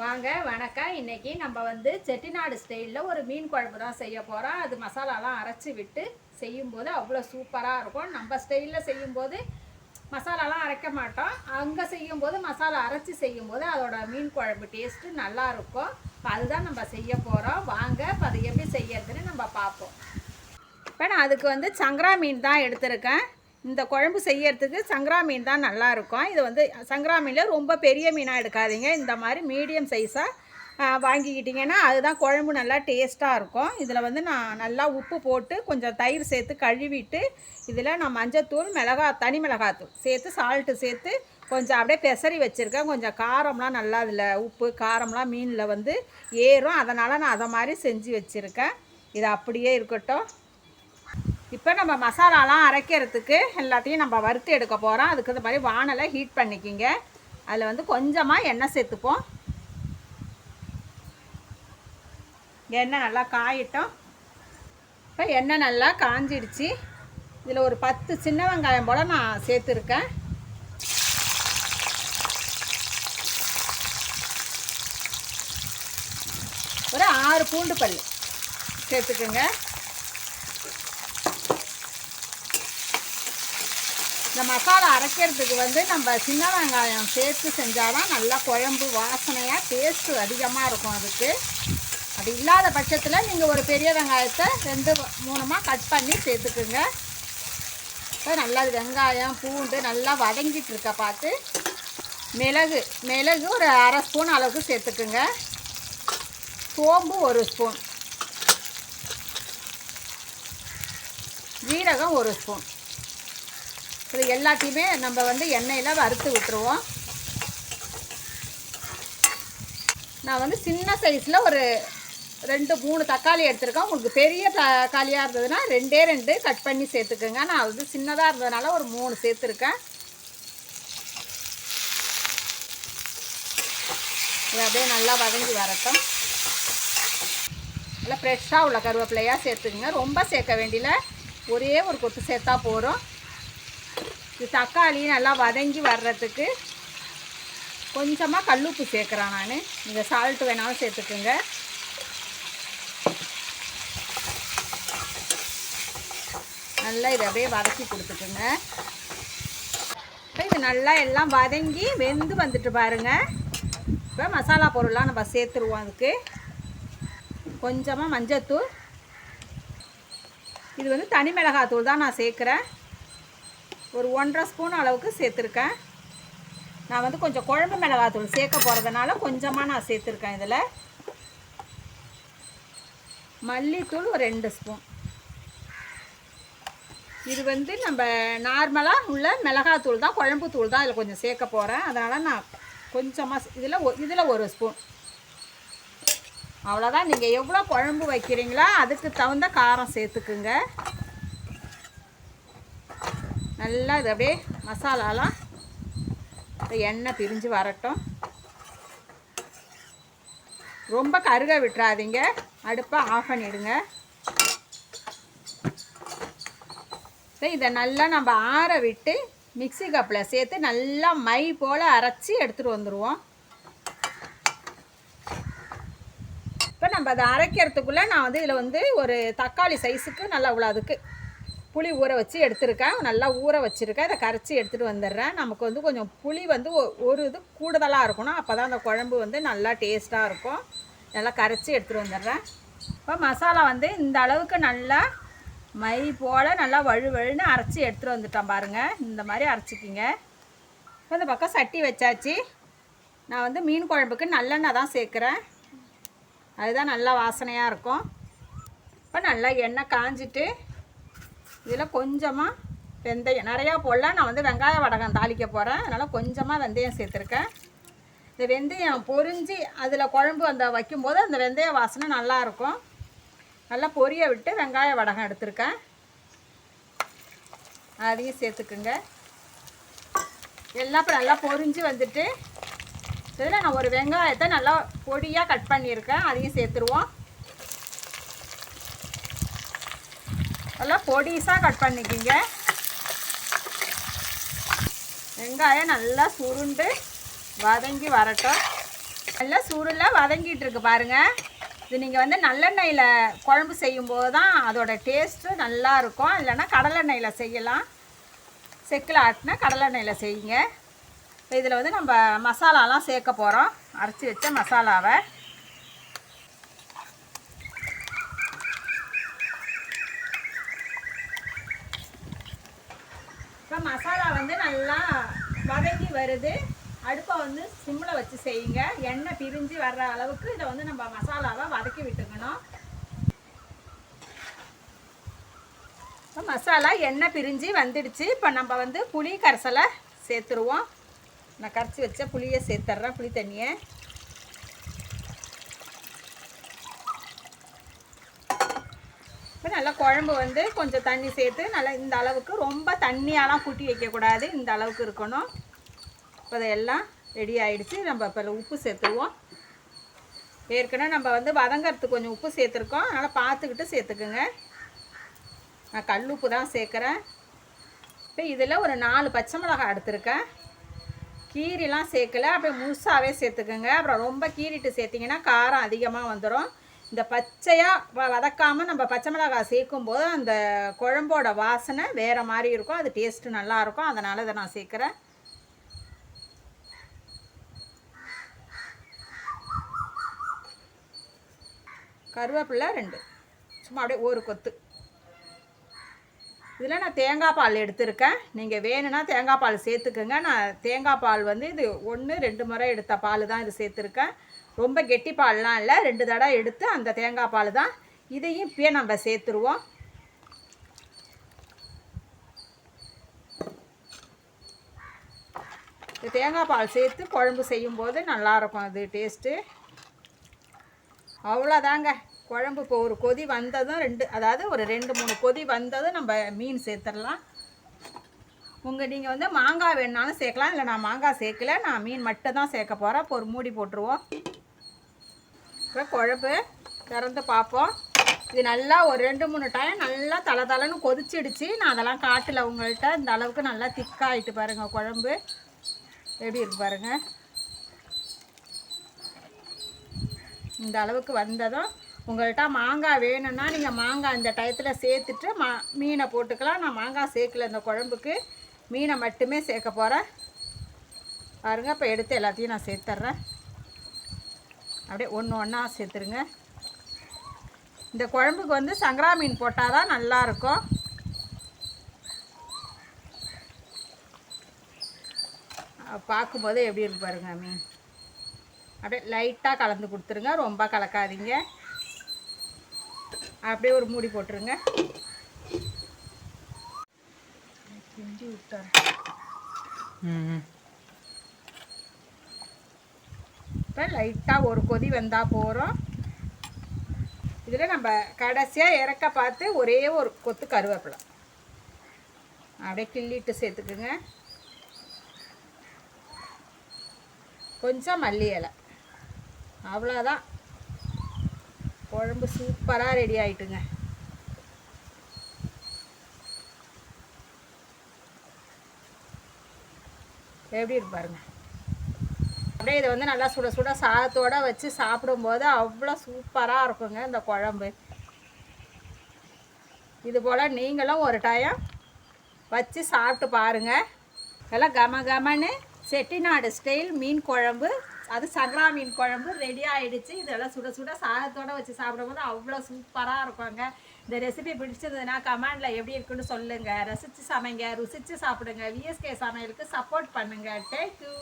வாங்க வணக்கம். இன்னைக்கு நம்ம வந்து செட்டிநாடு ஸ்டைலில் ஒரு மீன் குழம்பு தான் செய்ய போகிறோம் அது மசாலாலாம் அரைச்சி விட்டு செய்யும்போது அவ்வளோ சூப்பராக இருக்கும். நம்ம ஸ்டைலில் செய்யும்போது மசாலாலாம் அரைக்க மாட்டோம். அங்கே செய்யும்போது மசாலா அரைச்சி செய்யும்போது அதோட மீன் குழம்பு டேஸ்ட்டு நல்லா இருக்கும். இப்போ அதுதான் நம்ம செய்ய போகிறோம் வாங்க இப்போ அதை எப்படி செய்யறதுன்னு நம்ம பார்ப்போம். இப்போ நான் அதுக்கு வந்து சங்கரா மீன் தான் எடுத்திருக்கேன். இந்த குழம்பு செய்யறதுக்கு சங்கரா மீன் தான் நல்லா இருக்கும். இது வந்து சங்கரா மீனில் ரொம்ப பெரிய மீனாக எடுக்காதீங்க. இந்த மாதிரி மீடியம் சைஸாக வாங்கிக்கிட்டிங்கன்னா அதுதான் குழம்பு நல்லா டேஸ்ட்டாக இருக்கும். இதில் வந்து நான் நல்லா உப்பு போட்டு கொஞ்சம் தயிர் சேர்த்து கழுவிட்டு இதில் நான் மஞ்சத்தூள் மிளகா தனி மிளகாத்தூள் சேர்த்து சால்ட்டு சேர்த்து கொஞ்சம் அப்படியே பெசரி வச்சுருக்கேன். கொஞ்சம் காரம்லாம் நல்லா அதில் உப்பு காரம்லாம் மீனில் வந்து ஏறும். அதனால் நான் அதை மாதிரி செஞ்சு வச்சுருக்கேன். இது அப்படியே இருக்கட்டும். இப்போ நம்ம மசாலாலாம் அரைக்கிறதுக்கு எல்லாத்தையும் நம்ம வறுத்து எடுக்க போகிறோம். அதுக்கு இந்த மாதிரி வானலை ஹீட் பண்ணிக்கிங்க. அதில் வந்து கொஞ்சமாக எண்ணெய் சேர்த்துப்போம். எண்ணெய் நல்லா காயிட்டோம். இப்போ எண்ணெய் நல்லா காஞ்சிடுச்சு. இதில் ஒரு பத்து சின்ன வெங்காயம் போல் நான் சேர்த்துருக்கேன். ஒரு ஆறு பூண்டு பல் சேர்த்துக்குங்க. இந்த மசாலா அரைக்கிறதுக்கு வந்து நம்ம சின்ன வெங்காயம் சேர்த்து செஞ்சால் தான் நல்லா குழம்பு வாசனையாக டேஸ்ட்டு அதிகமாக இருக்கும் அதுக்கு. அது இல்லாத பட்சத்தில் நீங்கள் ஒரு பெரிய வெங்காயத்தை ரெண்டு மூணுமாக கட் பண்ணி சேர்த்துக்குங்க. இப்போ நல்லா வெங்காயம் பூண்டு நல்லா வதங்கிட்டு இருக்க பார்த்து மிளகு மிளகு ஒரு அரை ஸ்பூன் அளவுக்கு சேர்த்துக்குங்க. சோம்பு ஒரு ஸ்பூன் ஜீரகம் ஒரு ஸ்பூன் இது எல்லாத்தையுமே நம்ம வந்து எண்ணெயில் வறுத்து விட்டுருவோம். நான் வந்து சின்ன சைஸில் ஒரு ரெண்டு மூணு தக்காளி எடுத்திருக்கேன். உங்களுக்கு பெரிய தக்காளியாக இருந்ததுன்னா ரெண்டே ரெண்டு கட் பண்ணி சேர்த்துக்கோங்க. நான் வந்து சின்னதாக இருந்ததுனால ஒரு மூணு சேர்த்துருக்கேன். இது அப்படியே நல்லா வதங்கி வரட்டும். நல்லா ஃப்ரெஷ்ஷாக உள்ள கருவேப்பிலையாக சேர்த்துக்குங்க. ரொம்ப சேர்க்க வேண்டியல ஒரே ஒரு கொத்து சேர்த்தா போகிறோம் இது தக்காளி நல்லா வதங்கி வர்றதுக்கு கொஞ்சமாக கல்லுப்பு சேர்க்குறேன் நான். இந்த சால்ட்டு வேணாலும் சேர்த்துக்குங்க. நல்லா இதை அப்படியே வதக்கி கொடுத்துக்குங்க. இப்போ இது நல்லா எல்லாம் வதங்கி வெந்து வந்துட்டு பாருங்க. இப்போ மசாலா பொருள்லாம் நம்ம சேர்த்துருவோம் அதுக்கு. கொஞ்சமாக மஞ்சத்தூள். இது வந்து தனி மிளகாத்தூள் தான் நான் சேர்க்குறேன். ஒரு ஒன்றரை ஸ்பூன் அளவுக்கு சேர்த்துருக்கேன். நான் வந்து கொஞ்சம் குழம்பு மிளகாத்தூள் சேர்க்க போகிறதுனால கொஞ்சமாக நான் சேர்த்துருக்கேன் இதில். மல்லித்தூள் ஒரு ரெண்டு ஸ்பூன். இது வந்து நம்ம நார்மலாக உள்ள மிளகாத்தூள் தான் குழம்பு தூள் தான் இதில் கொஞ்சம் சேர்க்க போகிறேன் அதனால் நான் கொஞ்சமாக இதில் இதில் ஒரு ஸ்பூன். அவ்வளோதான் நீங்கள் எவ்வளோ குழம்பு வைக்கிறீங்களோ அதுக்கு தகுந்த காரம் சேர்த்துக்குங்க. நல்லா இது அப்படியே மசாலாலாம் எண்ணெய் பிரிஞ்சு வரட்டும். ரொம்ப கருக விட்டுறாதீங்க. அடுப்பை ஆஃப் பண்ணிவிடுங்க இதை நல்லா நம்ம ஆற விட்டு மிக்சி கப்பில் சேர்த்து நல்லா மை போல் அரைச்சி எடுத்துகிட்டு வந்துடுவோம் இப்போ நம்ம அதை அரைக்கிறதுக்குள்ளே நான் வந்து இதில் வந்து ஒரு தக்காளி சைஸுக்கு நல்லா இவ்வளோ அதுக்கு புளி ஊற வச்சு எடுத்துருக்கேன். நல்லா ஊற வச்சுருக்கேன். இதை கரைச்சி எடுத்துகிட்டு வந்துடுறேன். நமக்கு வந்து கொஞ்சம் புளி வந்து ஒரு இது கூடுதலாக இருக்கணும். அப்போ தான் அந்த குழம்பு வந்து நல்லா டேஸ்ட்டாக இருக்கும். நல்லா கரைச்சி எடுத்துகிட்டு வந்துடுறேன். இப்போ மசாலா வந்து இந்த அளவுக்கு நல்லா மை போல் நல்லா வழு வழுன்னு அரைச்சி எடுத்துகிட்டு வந்துட்டோம் பாருங்கள் இந்த மாதிரி அரைச்சிக்கிங்க. இப்போ இந்த பக்கம் சட்டி வச்சாச்சு. நான் வந்து மீன் குழம்புக்கு நல்லெண்ணெய் தான் சேர்க்குறேன். அதுதான் நல்லா வாசனையாக இருக்கும். இப்போ நல்லா எண்ணெய் காஞ்சிட்டு இதில் கொஞ்சமாக வெந்தயம். நிறையா போடல நான் வந்து வெங்காய வடகம் தாளிக்க போகிறேன் அதனால் கொஞ்சமாக வெந்தயம் சேர்த்துருக்கேன். இந்த வெந்தயம் பொரிஞ்சு அதில் குழம்பு அந்த வைக்கும்போது அந்த வெந்தய வாசனை நல்லாயிருக்கும் நல்லா பொரிய விட்டு வெங்காய வடகம் எடுத்திருக்கேன். அதையும் சேர்த்துக்குங்க. எல்லாம் இப்போ நல்லா பொரிஞ்சு வந்துட்டு இதில் நான் ஒரு வெங்காயத்தை நல்லா பொடியாக கட் பண்ணியிருக்கேன். அதையும் சேர்த்துருவோம். எல்லாம் பொடிசாக கட் பண்ணிக்கிங்க. வெங்காயம் நல்லா சுருண்டு வதங்கி வரட்டும். நல்லா சுருளாக வதங்கிட்டு இருக்கு பாருங்கள் இது நீங்கள் வந்து நல்லெண்ணெயில் குழம்பு செய்யும்போது தான் அதோட டேஸ்ட்டு நல்லா இருக்கும். இல்லைன்னா கடலெண்ணெயில் செய்யலாம். செக்கில் ஆட்டினா கடலெண்ணெயில் செய்யுங்க. இதில் வந்து நம்ம மசாலாலாம் சேர்க்க போகிறோம் அரைச்சி வச்ச மசாலாவை. இப்போ மசாலா வந்து நல்லா வதங்கி வருது. அடுப்பை வந்து சிம்மில் வச்சு செய்யுங்க. எண்ணெய் பிரிஞ்சு வர்ற அளவுக்கு இதை வந்து நம்ம மசாலாவை வதக்கி விட்டுக்கணும். இப்போ மசாலா எண்ணெய் பிரிஞ்சு வந்துடுச்சு. இப்போ நம்ம வந்து புளி கரைசலை சேர்த்துருவோம். நான் கரைச்சி வச்ச புளியை சேர்த்துட்றேன் புளி தண்ணியை. நல்லா குழம்பு வந்து கொஞ்சம் தண்ணி சேர்த்து நல்லா இந்த அளவுக்கு ரொம்ப தண்ணியாலாம் கூட்டி வைக்கக்கூடாது. இந்த அளவுக்கு இருக்கணும். இப்போ இதெல்லாம் ரெடி ஆகிடுச்சு நம்ம இப்போ உப்பு சேர்த்துருவோம். ஏற்கனவே நம்ம வந்து வதங்கிறதுக்கு கொஞ்சம் உப்பு சேர்த்துருக்கோம். அதனால் பார்த்துக்கிட்டு சேர்த்துக்குங்க. நான் கல் உப்பு தான் சேர்க்குறேன். இப்போ இதில் ஒரு நாலு பச்சை மிளகாய் எடுத்துருக்கேன். கீரிலாம் சேர்க்கல. அப்படியே முழுசாகவே சேர்த்துக்குங்க. அப்புறம் ரொம்ப கீறிட்டு சேர்த்திங்கன்னா காரம் அதிகமாக வந்துடும். இந்த பச்சையாக வ வதக்காமல் நம்ம பச்சை மிளகாய் சேர்க்கும்போது அந்த குழம்போட வாசனை வேறு மாதிரி இருக்கும். அது டேஸ்ட்டு நல்லாயிருக்கும் அதனால் இதை நான் சேர்க்குறேன். கருவேப்பிலை ரெண்டு. சும்மா அப்படியே ஒரு கொத்து. இதில் நான் தேங்காய் பால் எடுத்திருக்கேன். நீங்கள் வேணும்னா தேங்காய் பால் சேர்த்துக்கோங்க. நான் தேங்காய் பால் வந்து இது ஒன்று ரெண்டு முறை எடுத்த பால் தான் இது சேர்த்துருக்கேன். ரொம்ப கெட்டி பால்லாம் இல்லை. ரெண்டு தடவை எடுத்து அந்த தேங்காய் பால் தான் இதையும் இப்பயே நம்ம சேர்த்துருவோம். இந்த தேங்காய் பால் சேர்த்து குழம்பு செய்யும்போது நல்லாயிருக்கும் அது டேஸ்ட்டு. அவ்வளோதாங்க. குழம்பு இப்போ ஒரு கொதி வந்ததும் ரெண்டு அதாவது ஒரு ரெண்டு மூணு கொதி வந்ததும் நம்ம மீன் சேர்த்துடலாம். உங்கள் நீங்கள் வந்து மாங்காய் வேணுனாலும் சேர்க்கலாம். இல்லை நான் மாங்காய் சேர்க்கல. நான் மீன் மட்டும் தான் சேர்க்க போகிறேன் இப்போ ஒரு மூடி போட்டுருவோம். இப்போ குழம்பு திறந்து பார்ப்போம். இது நல்லா ஒரு ரெண்டு மூணு டைம் நல்லா தலை தலைன்னு கொதிச்சிடுச்சு. நான் அதெல்லாம் காட்டல உங்கள்கிட்ட இந்த அளவுக்கு நல்லா திக்காகிட்டு பாருங்கள் குழம்பு. எப்படி இருக்கு பாருங்கள் இந்த அளவுக்கு வந்ததும் உங்கள்கிட்ட மாங்காய் வேணும்னா நீங்கள் மாங்காய் இந்த டயத்தில் சேர்த்துட்டு மா மீனை போட்டுக்கலாம். நான் மாங்காய் சேர்க்கல இந்த குழம்புக்கு. மீனை மட்டுமே சேர்க்க போகிறேன் பாருங்கள் இப்போ எடுத்து எல்லாத்தையும் நான் சேர்த்துட்றேன் அப்படியே ஒன்று ஒன்றா சேர்த்துருங்க. இந்த குழம்புக்கு வந்து சங்கரா மீன் போட்டால் தான் நல்லாயிருக்கும். பார்க்கும்போது எப்படி இருக்கு பாருங்க மீன். அப்படியே லைட்டாக கலந்து கொடுத்துருங்க. ரொம்ப கலக்காதீங்க. அப்படியே ஒரு மூடி போட்டுருங்க. கிண்டி விட்டார் இப்போ லைட்டாக ஒரு கொதி வந்தால் போகிறோம் இதில் நம்ம கடைசியாக இறக்க பார்த்து ஒரே ஒரு கொத்து கருவேப்பிலை. அப்படியே கிள்ளிட்டு சேர்த்துக்குங்க. கொஞ்சம் மல்லி இலை. அவ்வளோதான் குழம்பு சூப்பராக ரெடி ஆகிட்டுங்க எப்படி இருப்பாருங்க அப்படியே இதை வந்து நல்லா சுட சுட சாதத்தோட வச்சு சாப்பிடும்போது அவ்வளோ சூப்பராக இருக்குங்க இந்த குழம்பு. இது போல் நீங்களும் ஒரு டைம் வச்சு சாப்பிட்டு பாருங்கள் எல்லாம் கம கமன்னு செட்டிநாடு ஸ்டைல் மீன் குழம்பு. அது சங்கரா மீன் குழம்பு ரெடி ஆகிடுச்சு இதெல்லாம் சுட சுட சாதத்தோட வச்சு சாப்பிடும்போது அவ்வளோ சூப்பராக இருக்குங்க. இந்த ரெசிபி பிடிச்சதுன்னா கமெண்டில் எப்படி இருக்குன்னு சொல்லுங்கள் ரசித்து சமைங்க ருசித்து சாப்பிடுங்க. விஎஸ்கே சமையலுக்கு சப்போர்ட் பண்ணுங்கள் டேக் யூ